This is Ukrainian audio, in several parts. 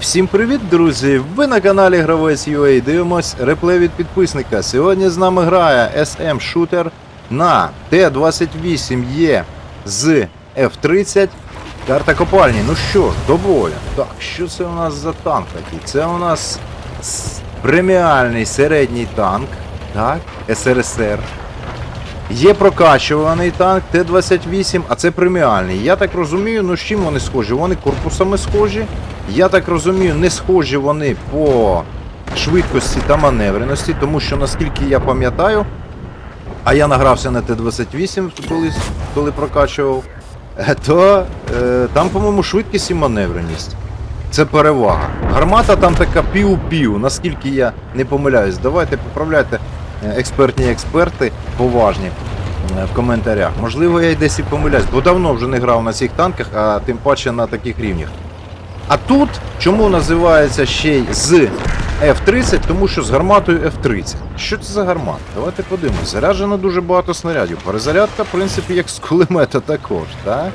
Всім привіт, друзі! Ви на каналі Гравець UA. Дивимось реплей від підписника. Сьогодні з нами грає SM Шутер на Т-28Е з F30. Карта копальні. Ну що ж, до. Так, що це у нас за танк такий? Це у нас преміальний середній танк. Так, СРСР. Є прокачуваний танк Т-28, а це преміальний. Я так розумію, ну з чим вони схожі? Вони корпусами схожі. Я так розумію, не схожі вони по швидкості та маневреності, тому що наскільки я пам'ятаю, а я награвся на Т-28 колись, коли прокачував, е, то е, там, по-моєму, швидкість і маневреність. Це перевага. Гармата там така пів-пів, наскільки я не помиляюсь. Давайте поправляйте експертні експерти поважні е, в коментарях. Можливо, я й десь і помиляюсь, бо давно вже не грав на цих танках, а тим паче на таких рівнях. А тут чому називається ще й з F-30? Тому що з гарматою F-30. Що це за гармата? Давайте подивимось. Заряджено дуже багато снарядів. Перезарядка, в принципі, як з кулемета також, так?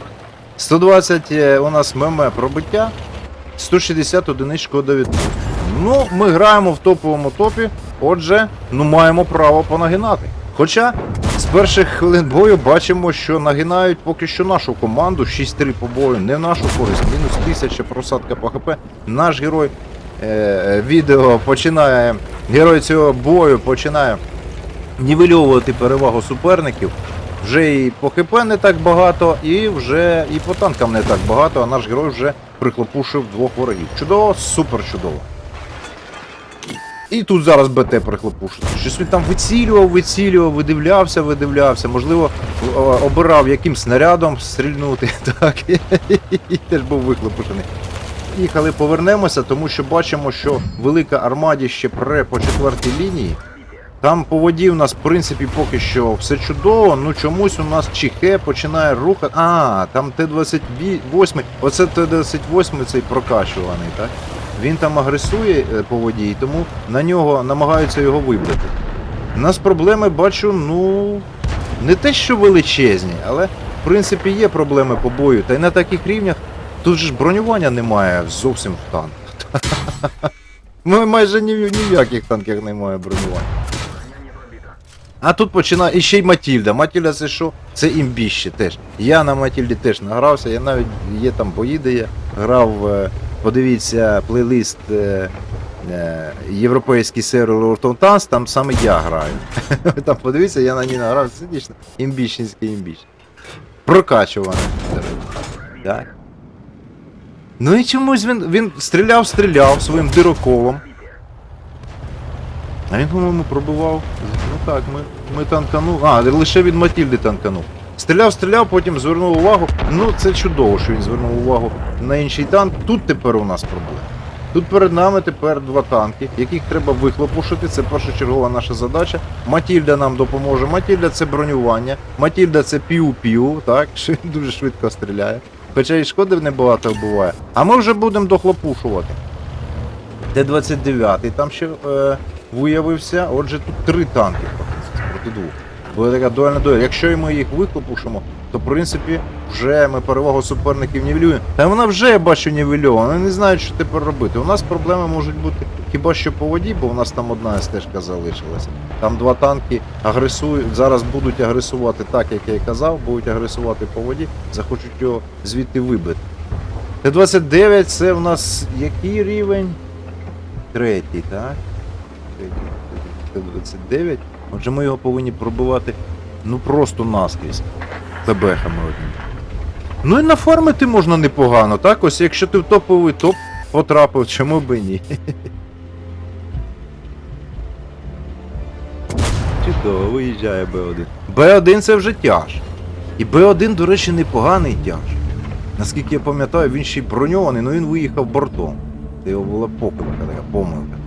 120 е, у нас ММ пробиття, 160 одиниць шкода. Ну, ми граємо в топовому топі, отже, ну маємо право понагинати. Хоча з перших хвилин бою бачимо, що нагинають поки що нашу команду, 6-3 по бою, не нашу користь, мінус 1000 просадка по ХП. Наш герой е, відео починає, герой цього бою починає нівельовувати перевагу суперників. Вже і по ХП не так багато, і вже і по танкам не так багато, а наш герой вже прихлопушив двох ворогів. Чудово, супер чудово. І тут зараз БТ прихлопушить. Щось він там вицілював, вицілював, видивлявся, видивлявся. Можливо, обирав яким снарядом стрільнути. Так, і теж був вихлопушений. Їхали, повернемося, тому що бачимо, що велика армаді ще пре по четвертій лінії. Там по воді у нас, в принципі, поки що все чудово, ну чомусь у нас Чіхе починає рухати. А, там Т-28, оце Т-28 цей прокачуваний, так? Він там агресує е, по воді, тому на нього намагаються його вибити. У нас проблеми бачу, ну, не те, що величезні, але в принципі є проблеми по бою. Та й на таких рівнях тут ж бронювання немає зовсім в танках. Майже ні, в яких танках немає бронювання. А тут починає. І ще й Матільда. Матільда це що? Це імбіще теж. Я на Матільді теж награвся, я навіть є там бої, де я грав. Подивіться плейлист е, е, європейський сервер Tanks, там саме я граю. Там подивіться, я на ній награв, це дійсно імбіщенський імбіщ. Прокачуваний. Так. Ну і чомусь він, він стріляв, стріляв своїм дироколом. А він, по-моєму, пробував. Ну так, ми, ми танканув. А, лише від Матільди танканув. Стріляв, стріляв, потім звернув увагу. Ну, це чудово, що він звернув увагу на інший танк. Тут тепер у нас проблема. Тут перед нами тепер два танки, яких треба вихлопушити. Це першочергова наша задача. Матільда нам допоможе. Матільда це бронювання. Матільда це пів-пів, так, що дуже швидко стріляє. Хоча і шкоди небагато вбиває. А ми вже будемо дохлопушувати. Т-29, там ще е, виявився, отже, тут три танки проти двох. Буде така дуальна дуель. Якщо ми їх виклопушимо, то в принципі вже ми перевагу суперників нівелюємо. Та вона вже я бачу нівельована, вони не знають, що тепер робити. У нас проблеми можуть бути хіба що по воді, бо у нас там одна стежка залишилася. Там два танки агресують, зараз будуть агресувати так, як я і казав, будуть агресувати по воді, захочуть його звідти вибити. Т-29 це в нас який рівень? Третій, так? Третій, Т-29. Отже, ми його повинні пробивати ну просто наскрізь. Бебехами одним. Ну і нафармити можна непогано, так? Ось якщо ти в топовий топ потрапив, чому би ні? Чудово, виїжджає Б1. Б1 це вже тяж. І Б1, до речі, непоганий тяж. Наскільки я пам'ятаю, він ще й броньований, але він виїхав бортом. Це його була похибка, така помилка.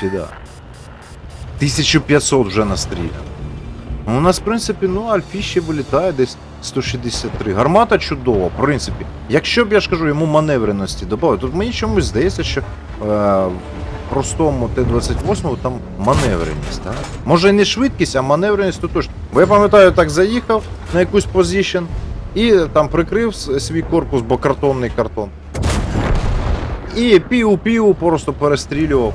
Чи 1500 вже настріляно. У нас, в принципі, ну, Альфі вилітає десь 163. Гармата чудова, в принципі. Якщо б я ж кажу, йому маневреності додав, тут мені чомусь здається, що е, в простому Т-28 там маневреність, так? Може не швидкість, а маневреність то точно. Бо я пам'ятаю, так заїхав на якусь позицію І там прикрив свій корпус, бо картонний картон. І пів-пів просто перестрілював.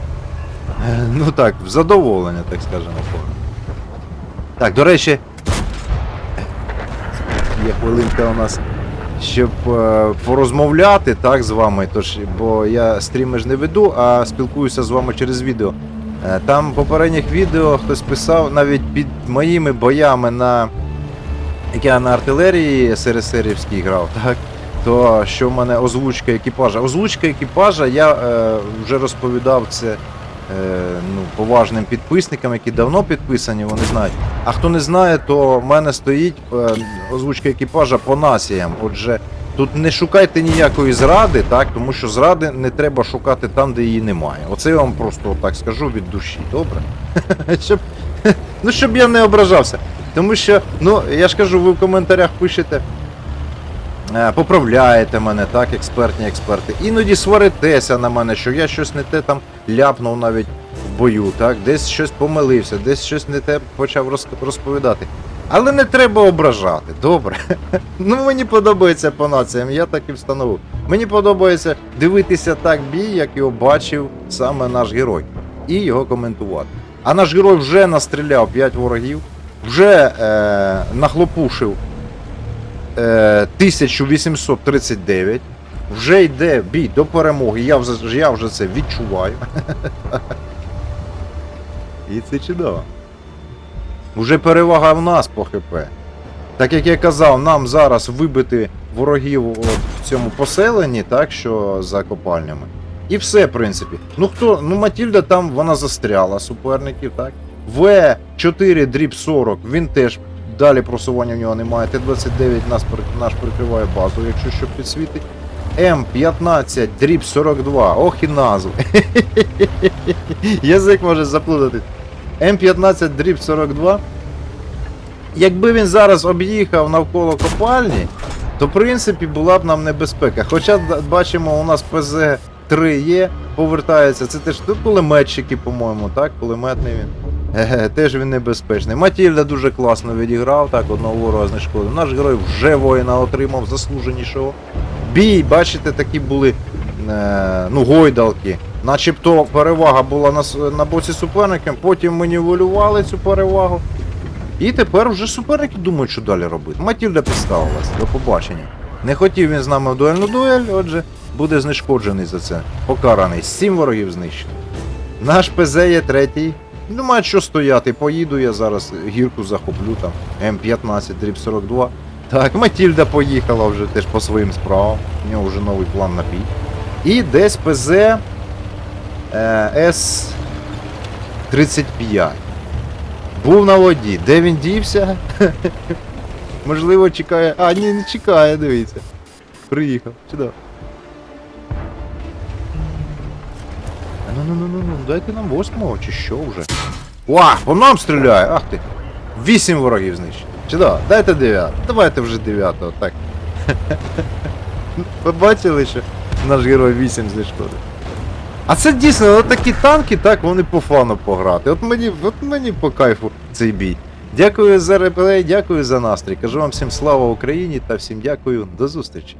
Е, Ну так, в задоволення, так скажемо. Так, до речі, є хвилинка у нас, щоб е, порозмовляти так з вами. Тож, бо я стріми ж не веду, а спілкуюся з вами через відео. Е, Там в попередніх відео хтось писав навіть під моїми боями на як я на артилерії СРСРівській грав, так? То що в мене озвучка екіпажа. Озвучка екіпажа я е, вже розповідав це ну, поважним підписникам, які давно підписані, вони знають. А хто не знає, то в мене стоїть е, озвучка екіпажа по насіям. Отже, тут не шукайте ніякої зради, так, тому що зради не треба шукати там, де її немає. Оце я вам просто так скажу від душі, добре? щоб, ну, щоб я не ображався. Тому що, ну, я ж кажу, ви в коментарях пишете. Е, Поправляєте мене, так, експертні експерти. Іноді сваритеся на мене, що я щось не те там ляпнув навіть в бою, так, десь щось помилився, десь щось не те почав розповідати. Але не треба ображати, добре. Ну мені подобається по націям, я так і встановив. Мені подобається дивитися так бій, як його бачив саме наш герой, і його коментувати. А наш герой вже настріляв 5 ворогів, вже е, нахлопушив 1839. Вже йде бій до перемоги. Я вже, я вже це відчуваю. І це чудово. Уже перевага в нас по ХП. Так як я казав, нам зараз вибити ворогів от в цьому поселенні, так, що за копальнями. І все, в принципі. Ну хто, ну Матільда там вона застряла суперників, так? В4 дріб 40, він теж далі просування в нього немає. Т-29 нас, наш прикриває базу, якщо що підсвітить. М15 дріб 42, ох і назви. Язик може заплутати. М15 дріб 42. Якби він зараз об'їхав навколо копальні, то в принципі була б нам небезпека. Хоча бачимо, у нас ПЗ-3 є, повертається. Це теж тут кулеметчики, по-моєму, так? Кулеметний він. Теж він небезпечний. Матільда дуже класно відіграв, так, одного ворога знешкодив. Наш герой вже воїна отримав, заслуженішого. Бій, бачите, такі були е, ну, гойдалки. Начебто перевага була на, на боці суперника, потім ми нівелювали цю перевагу. І тепер вже суперники думають, що далі робити. Матільда підставилась. До побачення. Не хотів він з нами в дуельну дуель, отже, буде знешкоджений за це. Покараний. Сім ворогів знищено. Наш ПЗ є третій. Нема що стояти, поїду я зараз гірку захоплю там. М15 дріб 42. Так, Матільда поїхала вже теж по своїм справам. У нього вже новий план на бій. І десь ПЗ е, С-35. Був на воді. Де він дівся? Можливо, чекає. А, ні, не чекає, дивіться. Приїхав. Сюди. Ну ну ну ну дайте нам восьмого чи що вже. Ва, по нам стріляє! Ах ти! Вісім ворогів знищено. Сюди, дайте дев'ятого. Давайте вже дев'ятого, так. Ви бачили, що наш герой 8 знешкодив? А це дійсно от такі танки, так, вони по фану пограти. От мені, от мені по кайфу цей бій. Дякую за реплей, дякую за настрій. Кажу вам всім слава Україні та всім дякую. До зустрічі.